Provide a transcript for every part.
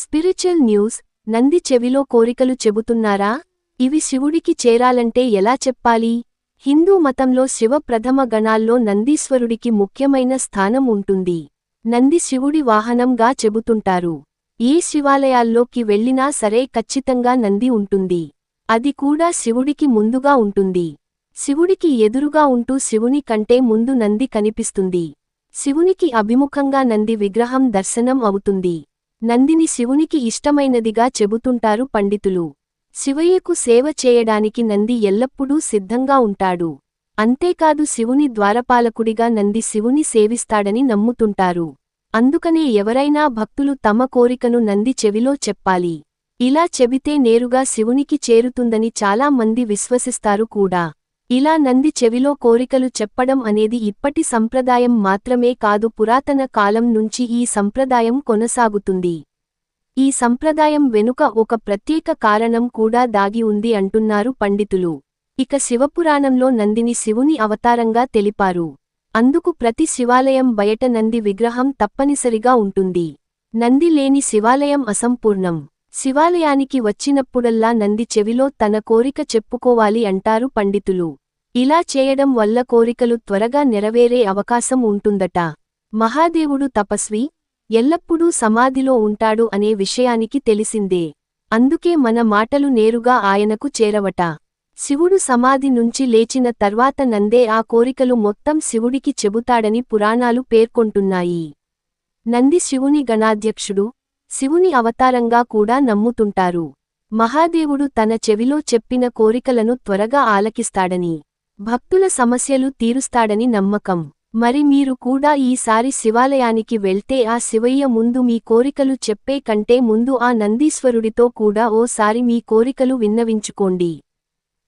Spiritual news Nandi చెవిలో కోరికలు చెబుతున్నారా? ఇవి శివుడికి చేరాలంటే ఎలా చెప్పాలి? హిందూ మతంలో శివ ప్రథమ గణాల్లో నందీశ్వరుడికి ముఖ్యమైన స్థానం ఉంటుంది. నంది శివుడి వాహనంగా చెబుతుంటారు. ఏ శివాలయాల్లోకి వెళ్ళినా సరే ఖచ్చితంగా నంది ఉంటుంది. అది కూడా శివుడికి ముందుగా ఉంటుంది. శివుడికి ఎదురుగా ఉంటూ శివుని కంటే ముందు నంది కనిపిస్తుంది. శివునికి అభిముఖంగా నంది విగ్రహం దర్శనం అవుతుంది. నందిని శివునికి ఇష్టమైనదిగా చెబుతుంటారు పండితులు. శివయ్యకు సేవ చేయడానికి నంది ఎల్లప్పుడూ సిద్ధంగా ఉంటాడు. అంతేకాదు శివుని ద్వారపాలకుడిగా నంది శివుని సేవిస్తాడని నమ్ముతుంటారు. అందుకనే ఎవరైనా భక్తులు తమ కోరికను నంది చెవిలో చెప్పాలి. ఇలా చెబితే నేరుగా శివునికి చేరుతుందని చాలా మంది విశ్వసిస్తారు కూడా. ఇలా నంది చెవిలో కోరికలు చెప్పడం అనేది ఇప్పటి సంప్రదాయం మాత్రమే కాదు పురాతన కాలం నుంచి ఈ సంప్రదాయం కొనసాగుతుంది. ఈ సంప్రదాయం వెనుక ఒక ప్రత్యేక కారణం కూడా దాగి ఉంది అంటున్నారు పండితులు. ఇక శివపురాణంలో నందిని శివుని అవతారంగా తెలిపారు. అందుకు ప్రతి శివాలయం బయట నంది విగ్రహం తప్పనిసరిగా ఉంటుంది. నంది లేని శివాలయం అసంపూర్ణం. శివాలయానికి వచ్చినప్పుడల్లా నంది చెవిలో తన కోరిక చెప్పుకోవాలి అంటారు పండితులు. ఇలా చేయడం వల్ల కోరికలు త్వరగా నెరవేరే అవకాశం ఉంటుందట. మహాదేవుడు తపస్వి ఎల్లప్పుడూ సమాధిలో ఉంటాడు అనే విషయానికి తెలిసిందే. అందుకే మన మాటలు నేరుగా ఆయనకు చేరవట. శివుడు సమాధి నుంచి లేచిన తర్వాత నందే ఆ కోరికలు మొత్తం శివుడికి చెబుతాడని పురాణాలు పేర్కొంటున్నాయి. నంది శివుని గణాధ్యక్షుడు శివుని అవతారంగా కూడా నమ్ముతుంటారు. మహాదేవుడు తన చెవిలో చెప్పిన కోరికలను త్వరగా ఆలకిస్తాడని. భక్తుల సమస్యలు తీరుస్తాడని నమ్మకం. మరి మీరు కూడా ఈసారి శివాలయానికి వెళ్తే ఆ శివయ్య ముందు మీ కోరికలు చెప్పే కంటే ముందు ఆ నందీశ్వరుడితో కూడా ఓసారి మీ కోరికలు విన్నవించుకోండి.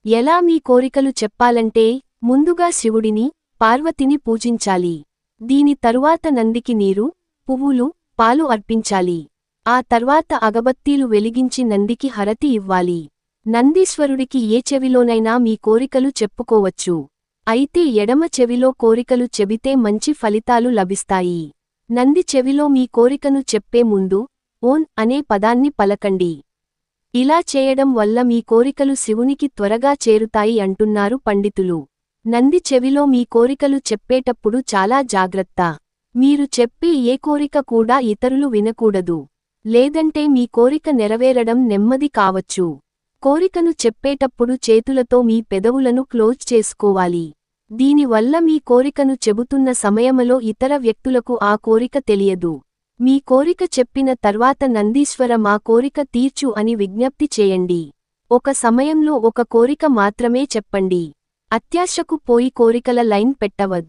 ఎలా మీ కోరికలు చెప్పాలంటే ముందుగా శివుడిని పార్వతిని పూజించాలి. దీని తరువాత నందికి నీరు పువ్వులు పాలు అర్పించాలి. ఆ తర్వాత అగబత్తీలు వెలిగించి నందికి హరతి ఇవ్వాలి. నందీశ్వరుడికి ఏ చెవిలోనైనా మీ కోరికలు చెప్పుకోవచ్చు. అయితే ఎడమ చెవిలో కోరికలు చెబితే మంచి ఫలితాలు లభిస్తాయి. నంది చెవిలో మీ కోరికను చెప్పే ముందు ఓన్ అనే పదాన్ని పలకండి. ఇలా చేయడం వల్ల మీ కోరికలు శివునికి త్వరగా చేరుతాయి అంటున్నారు పండితులు. నంది చెవిలో మీ కోరికలు చెప్పేటప్పుడు చాలా జాగ్రత్త. మీరు చెప్పే ఏ కోరిక కూడా ఇతరులు వినకూడదు. లేదంటే మీ కోరిక నెరవేరడం నెమ్మది కావచ్చు. కోరికను చెప్పేటప్పుడు చేతులతో మీ పెదవులను క్లోజ్ చేసుకోవాలి. దీనివల్ల మీ కోరికను చెబుతున్న సమయములో ఇతర వ్యక్తులకు ఆ కోరిక తెలియదు. మీ కోరిక చెప్పిన తర్వాత నందీశ్వర మా కోరిక తీర్చు అని విజ్ఞప్తి చేయండి. ఒక సమయంలో ఒక కోరిక మాత్రమే చెప్పండి. అత్యాశకు పోయి కోరికల లైన్ పెట్టవద్